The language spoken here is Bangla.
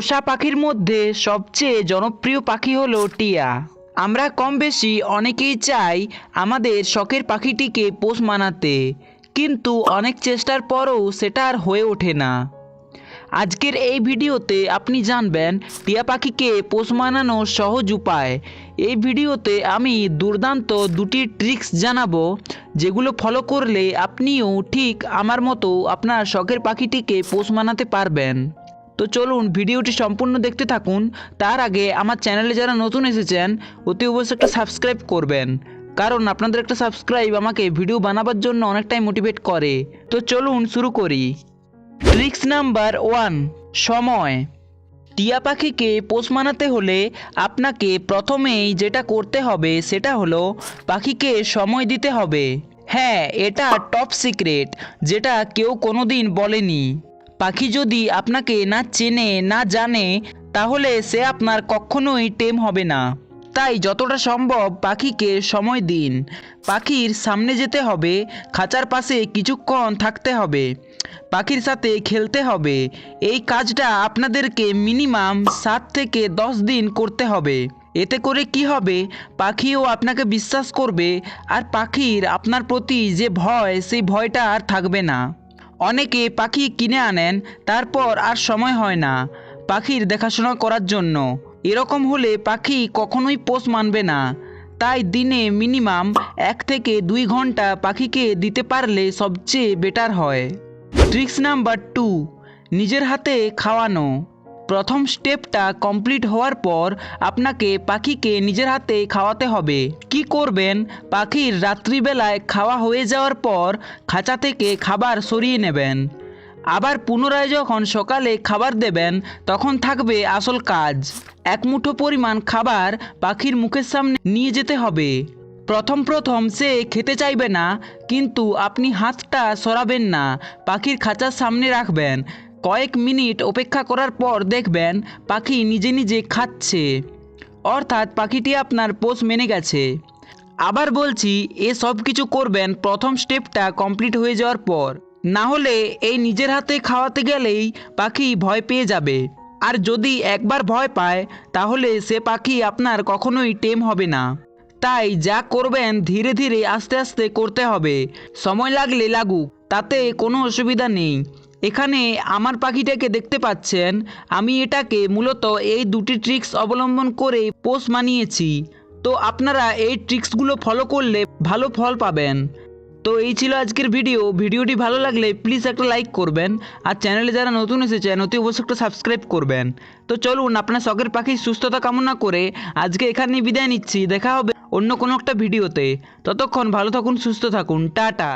পোষা পাখির মধ্যে সবচেয়ে জনপ্রিয় পাখি হলো টিয়া। আমরা কম বেশি অনেকেই চাই আমাদের শখের পাখিটিকে পোষ মানাতে, কিন্তু অনেক চেষ্টার পরও সেটা আর হয়ে ওঠে না। আজকের এই ভিডিওতে আপনি জানবেন, টিয়া পাখিকে পোষ মানানোর সহজ উপায়। এই ভিডিওতে আমি দুর্দান্ত দুটি ট্রিক্স জানাব, যেগুলো ফলো করলে আপনিও ঠিক আমার মতো আপনার শখের পাখিটিকে পোষ মানাতে পারবেন। তো চলুন ভিডিওটি সম্পূর্ণ দেখতে থাকুন। তার আগে আমার চ্যানেলে যারা নতুন এসেছেন, অতি অবশ্যই একটা সাবস্ক্রাইব করবেন। কারণ আপনাদের একটা সাবস্ক্রাইব আমাকে ভিডিও বানাবার জন্য অনেকটাই মোটিভেট করে। তো চলুন শুরু করি। ট্রিক্স নাম্বার ওয়ান, সময়। টিয়া পাখিকে পোষ মানাতে হলে আপনাকে প্রথমেই যেটা করতে হবে সেটা হলো পাখিকে সময় দিতে হবে। হ্যাঁ এটা টপ সিক্রেট যেটা কেউ কোনোদিন বলেনি। পাখি যদি আপনাকে না চেনে, না জানে, তাহলে সে আপনার কখনোই টেম হবে না। তাই যতটা সম্ভব পাখিকে সময় দিন। পাখির সামনে যেতে হবে, খাঁচার পাশে কিছুক্ষণ থাকতে হবে, পাখির সাথে খেলতে হবে। এই কাজটা আপনাদেরকে মিনিমাম সাত থেকে দশ দিন করতে হবে। এতে করে কি হবে? পাখিও আপনাকে বিশ্বাস করবে, আর পাখির আপনার প্রতি যে ভয়, সেই ভয়টা আর থাকবে না। অনেকে পাখি কিনে আনেন, তারপর আর সময় হয় না পাখির দেখাশোনা করার জন্য। এরকম হলে পাখি কখনোই পোষ মানবে না। তাই দিনে মিনিমাম এক থেকে দুই ঘণ্টা পাখিকে দিতে পারলে সবচেয়ে বেটার হয়। ট্রিক্স নাম্বার টু, নিজের হাতে খাওয়ানো। প্রথম স্টেপটা কমপ্লিট হওয়ার পর আপনাকে পাখিকে নিজের হাতে খাওয়াতে হবে। কি করবেন? পাখির রাত্রিবেলায় খাওয়া হয়ে যাওয়ার পর খাঁচা থেকে খাবার সরিয়ে নেবেন। আবার পুনরায় যখন সকালে খাবার দেবেন, তখন থাকবে আসল কাজ। এক মুঠো পরিমাণ খাবার পাখির মুখের সামনে নিয়ে যেতে হবে। প্রথম প্রথম সে খেতে চাইবে না, কিন্তু আপনি হাতটা সরাবেন না, পাখির খাঁচার সামনে রাখবেন। কয়েক মিনিট অপেক্ষা করার পর দেখবেন পাখি নিজে নিজে খাচ্ছে। অর্থাৎ পাখিটি আপনার পোষ মেনে গেছে। আবার বলছি, এ সব কিছু করবেন প্রথম স্টেপটা কমপ্লিট হয়ে যাওয়ার পর। না হলে এই নিজের হাতে খাওয়াতে গেলেই পাখি ভয় পেয়ে যাবে। আর যদি একবার ভয় পায়, তাহলে সে পাখি আপনার কখনোই টেম হবে না। তাই যা করবেন ধীরে ধীরে আস্তে আস্তে করতে হবে। সময় লাগলে লাগুক, তাতে কোনো অসুবিধা নেই। এখানে আমার পাখিটাকে দেখতে পাচ্ছেন। আমি এটাকে মূলত এই দুটি ট্রিক্স অবলম্বন করে পোষ মানিয়েছি তো আপনারা এই ট্রিক্সগুলো ফলো করলে ভালো ফল পাবেন। তো এই ছিল আজকের ভিডিও ভিডিওটি ভালো লাগলে প্লিজ একটা লাইক করবেন। আর চ্যানেলে যারা নতুন এসেছেন, অতি অবশ্যই একটা সাবস্ক্রাইব করবেন। তো চলুন, আপনার শখের পাখির সুস্থতা কামনা করে আজকে এখানেই বিদায় নিচ্ছি। দেখা হবে অন্য কোনো একটা ভিডিওতে ততক্ষণ ভালো থাকুন, সুস্থ থাকুন। টাটা।